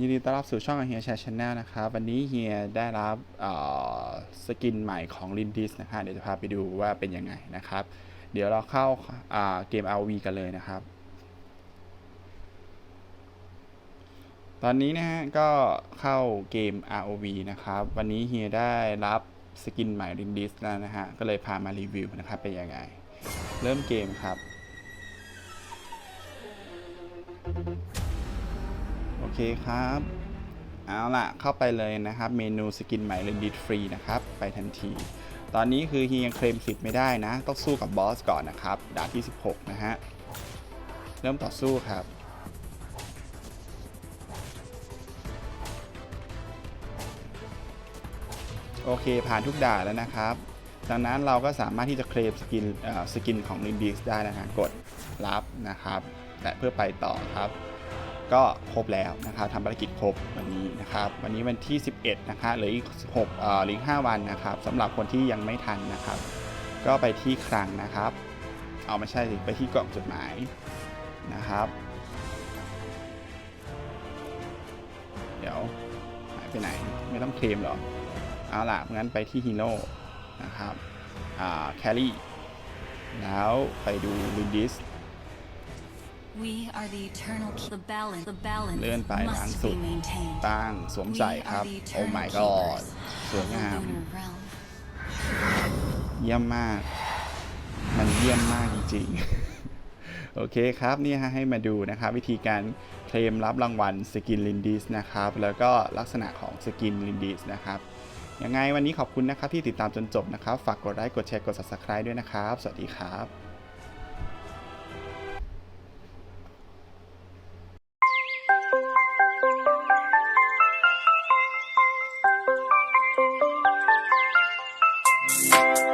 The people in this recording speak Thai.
ยินดีต้อนรับสู่ช่องเฮียแชร์ชาแนลนะครับวันนี้เฮียได้รับสกินใหม่ของ l i n d i s นะครับเดี๋ยวจะพาไปดูว่าเป็นยังไงนะครับ เดี๋ยวเราเข้าาเกม RV กันเลยนะครับ ตอนนี้นะฮะก็เข้าเกม ROV นะครับ วันนี้เฮียได้รับสกินใหม่ l i n d i s แล้วนะฮะก็เลยพามารีวิวนะครับเป็นยังไง เริ่มเกมครับ เคครับ เอาล่ะ เข้าไปเลยนะครับ เมนูสกินใหม่เลยดิดฟรีนะครับ ไปทันที ตอนนี้คือเฮียยังเคลมสิทธิ์ไม่ได้นะ ต้องสู้กับบอสก่อนนะครับ ดานที่ 16 นะฮะ เริ่มต่อสู้ครับโอเค ผ่านทุกด่านแล้วนะครับ ดังนั้นเราก็สามารถที่จะเคลมสกินเอ่อสกินของ l i n d i s ได้นะฮะกดรับนะครับและเพื่อไปต่อครับ ก็ครบแล้วนะครับทำภารกิจครบวันนี้นะครับ วันนี้วันที่ 11นะคะเหลืออีก6เอ่อหลืออีก5วันนะครับสำหรับคนที่ยังไม่ทันนะครับ ก็ไปที่คลังนะครับ เอาไม่ใช่สิไปที่กล่องจดหมายนะครับ เดี๋ยวหายไปไหนไม่ต้องเคลมหรอเอาล่ะงั้นไปที่ฮีโร่นะครับอ่าแครี่แล้วไปดูลินดิส We are the eternal key- the balance the balance เลื่อนไปล่าง must สุด be maintained. ตั้งสวม We ใส่ค are รับ the โอ้ eternal my god keepers สวย of the งาม lunar realm. เยี่ยมมาก มันเยี่ยมมากจริงๆ โอเคครับนี่ฮะให้มาดูนะครับ วิธีการเคลมรับรางวัลสกินลินดิสนะครับ แล้วก็ลักษณะของสกินลินดิสนะครับ ยังไงวันนี้ขอบคุณนะครับที่ติดตามจนจบนะครับ ฝากกดไลค์กดแชร์กด subscribe ด้วยนะครับ สวัสดีครับ you